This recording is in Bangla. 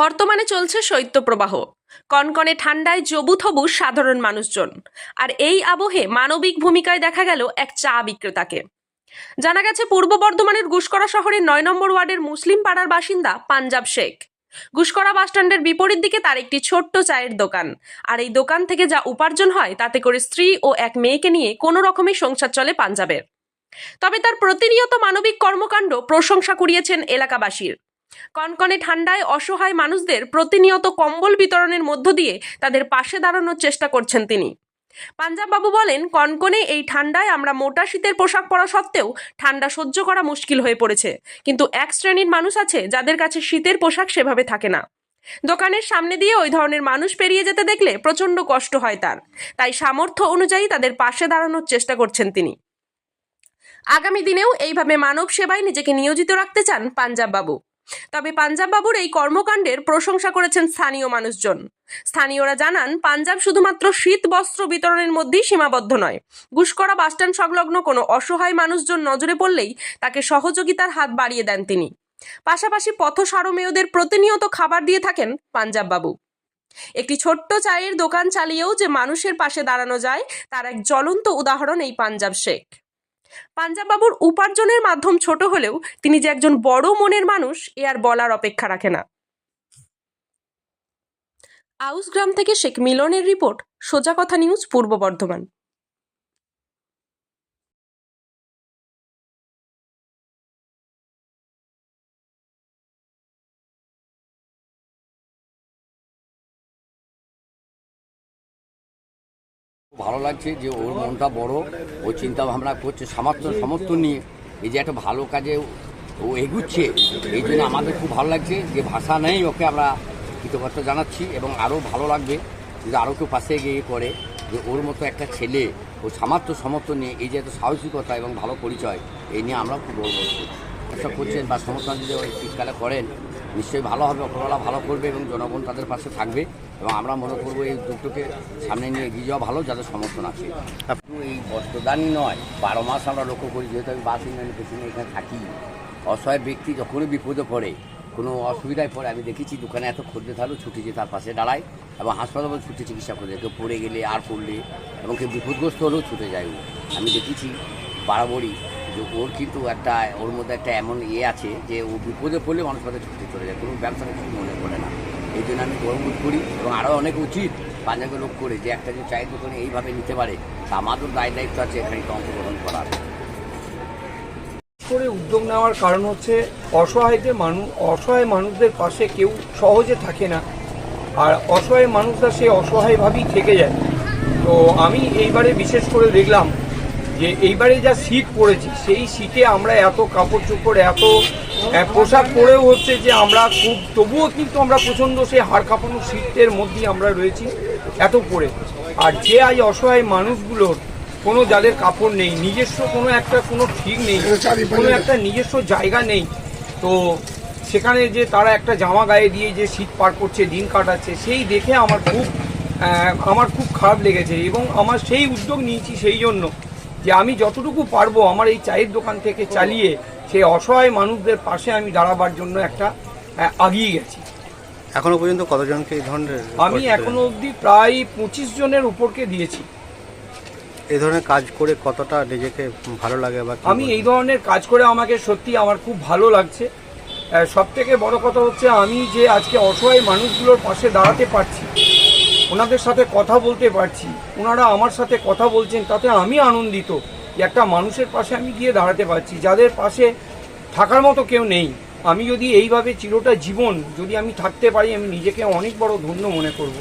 বর্তমানে চলছে শৈত্যপ্রবাহ। কনকনে ঠান্ডায় জবুথবু সাধারণ মানুষজন। আর এই আবহে মানবিক ভূমিকায় দেখা গেল এক চা বিক্রেতাকে। জানা গেছে, পূর্ব বর্ধমানের গুসকরা শহরের নয় নম্বর ওয়ার্ডের মুসলিম পাড়ার বাসিন্দা পাঞ্জাব শেখ। গুসকরা বাসস্ট্যান্ডের বিপরীত দিকে তার একটি ছোট্ট চায়ের দোকান। আর এই দোকান থেকে যা উপার্জন হয়, তাতে করে স্ত্রী ও এক মেয়েকে নিয়ে কোনো রকমই সংসার চলে পাঞ্জাবের। তবে তার প্রতিনিয়ত মানবিক কর্মকাণ্ড প্রশংসা কুড়িয়েছেন এলাকাবাসীর। কনকনে ঠান্ডায় অসহায় মানুষদের প্রতিনিয়ত কম্বল বিতরণের মধ্য দিয়ে তাদের পাশে দাঁড়ানোর চেষ্টা করছেন তিনি। পাঞ্জাববাবু বলেন, কনকনে এই ঠান্ডায় আমরা মোটা শীতের পোশাক পরা সত্ত্বেও ঠান্ডা সহ্য করা মুশকিল হয়ে পড়েছে। কিন্তু এক শ্রেণির মানুষ আছে যাদের কাছে শীতের পোশাক সেভাবে থাকে না। দোকানের সামনে দিয়ে ওই ধরনের মানুষ পেরিয়ে যেতে দেখলে প্রচণ্ড কষ্ট হয় তার। তাই সামর্থ্য অনুযায়ী তাদের পাশে দাঁড়ানোর চেষ্টা করছেন তিনি। আগামী দিনেও এইভাবে মানব সেবায় নিজেকে নিয়োজিত রাখতে চান পাঞ্জাববাবু। তবে পাঞ্জাববাবুর এই কর্মকাণ্ডের প্রশংসা করেছেন স্থানীয় মানুষজন। স্থানীয়রা জানান, পাঞ্জাব শুধুমাত্র শীত বস্ত্র বিতরণের মধ্যেই সীমাবদ্ধ নয়। গুসকরা বাসস্ট্যান্ড সংলগ্ন কোনো অসহায় মানুষজন নজরে পড়লেই তাকে সহযোগিতার হাত বাড়িয়ে দেন তিনি। পাশাপাশি পথ সারমেয়দের প্রতিনিয়ত খাবার দিয়ে থাকেন পাঞ্জাববাবু। একটি ছোট্ট চায়ের দোকান চালিয়েও যে মানুষের পাশে দাঁড়ানো যায়, তার এক জ্বলন্ত উদাহরণ এই পাঞ্জাব শেখ। পাঞ্জাববাবুর উপার্জনের মাধ্যম ছোট হলেও তিনি যে একজন বড় মনের মানুষ, এ আর বলার অপেক্ষা রাখে না। আউস গ্রাম থেকে শেখ মিলনের রিপোর্ট, সোজা কথা নিউজ, পূর্ব বর্ধমান। ভালো লাগছে যে ওর মনটা বড়, ও চিন্তা ভাবনা করছে, সামর্থ্য সমর্থন নিয়ে। এই যে একটা ভালো কাজে ও এগুচ্ছে, এই জন্য আমাদের খুব ভালো লাগছে যে ভাষা নেই ওকে আমরা কৃতজ্ঞতা জানাচ্ছি এবং আরও ভালো লাগবে যদি আরও কেউ পাশে গিয়ে করে যে ওর মতো একটা ছেলে, ও সামর্থ্য সমর্থন নিয়ে, এই যে এত সাহসিকতা এবং ভালো পরিচয়, এই নিয়ে আমরা খুব গর্ব ব্যবসা করছেন বা সমর্থন যদি শীতকালে করেন নিশ্চয়ই ভালো হবে ওপরওয়ালা ভালো করবে এবং জনগণ তাদের পাশে থাকবে এবং আমরা মনে করব এই উদ্যোগটাকে সামনে নিয়ে এগিয়ে যাওয়া ভালো যাদের সমর্থন আছে। এই বস্ত্রদানই নয়, বারো মাস আমরা লক্ষ্য করি, যেহেতু আমি বাস ইউনিয়নের পেছনে এখানে থাকি, অসহায় ব্যক্তি যখনই বিপদে পড়ে, কোনো অসুবিধায় পড়ে, আমি দেখেছি দোকানে এত খদ্দে থাকলেও ছুটি যে তার পাশে দাঁড়ায় এবং হাসপাতালে ছুটে চিকিৎসা করে, কেউ পড়ে গেলে, আর পড়লে, এবং কেউ বিপদগ্রস্ত হলেও ছুটে যায় আমি দেখেছি বাড়াবাড়ি যে ওর কিন্তু একটা, ওর মধ্যে একটা এমন ইয়ে আছে যে ও বিপদে পড়লে মানুষ পাতে ছুটে চলে যায়। কোনো ব্যবসা কিছু মনে করে না। এই জন্য আমি গর্ববোধ করি এবং আরও অনেক উচিত পাঞ্জাবে লোক করে যে একটা যে চায়ের দোকানে এইভাবে নিতে পারে, তা আমাদের দায় দায়িত্ব আছে এখানে অংশগ্রহণ করার। করে উদ্যোগ নেওয়ার কারণ হচ্ছে অসহায়দের মানুষ অসহায় মানুষদের পাশে কেউ সহজে থাকে না। আর অসহায় মানুষরা সে অসহায়ভাবেই থেকে যায়। তো আমি এইবারে বিশেষ করে দেখলাম যে এইবারে যা শীত পড়েছে সেই শীতে আমরা এত কাপড় চোপড় এত পোশাক পরেও হচ্ছে যে আমরা খুব তবুও কিন্তু আমরা প্রচণ্ড সেই হাড় কাঁপানো শীতের মধ্যেই আমরা রয়েছি এত পরে। আর যে আজ অসহায় মানুষগুলোর কোনো যাদের কাপড় নেই নিজস্ব কোনো একটা কোনো ঠিক নেই কোনো একটা নিজস্ব জায়গা নেই তো সেখানে যে তারা একটা জামা গায়ে দিয়ে যে শীত পার করছে দিন কাটাচ্ছে সেই দেখে আমার খুব আমার খুব খারাপ লেগেছে এবং আমার সেই উদ্যোগ নিয়েছি সেই জন্য। যে আমি যতটুকু পারব আমার এই চায়ের দোকান থেকে চালিয়ে সেই অসহায় মানুষদের পাশে আমি দাঁড়াবার জন্য একটা আগিয়ে গেছি। এখনও পর্যন্ত কতজনকে এই ধরনের আমি এখনও অবধি প্রায় পঁচিশ জনের উপরকে দিয়েছি। এই ধরনের কাজ করে কতটা নিজেকে ভালো লাগে বা আমি এই ধরনের কাজ করে আমাকে সত্যি আমার খুব ভালো লাগছে। সব থেকে বড় কথা হচ্ছে আমি যে আজকে অসহায় মানুষগুলোর পাশে দাঁড়াতে পারছি ওনাদের সাথে কথা বলতে পারছি। ওনারা আমার সাথে কথা বলছেন, তাতে আমি আনন্দিত একটা মানুষের পাশে আমি গিয়ে দাঁড়াতে পারছি, যাদের পাশে থাকার মতো কেউ নেই। আমি যদি এইভাবে চিরটা জীবন যদি আমি থাকতে পারি, আমি নিজেকে অনেক বড় ধন্য মনে করব।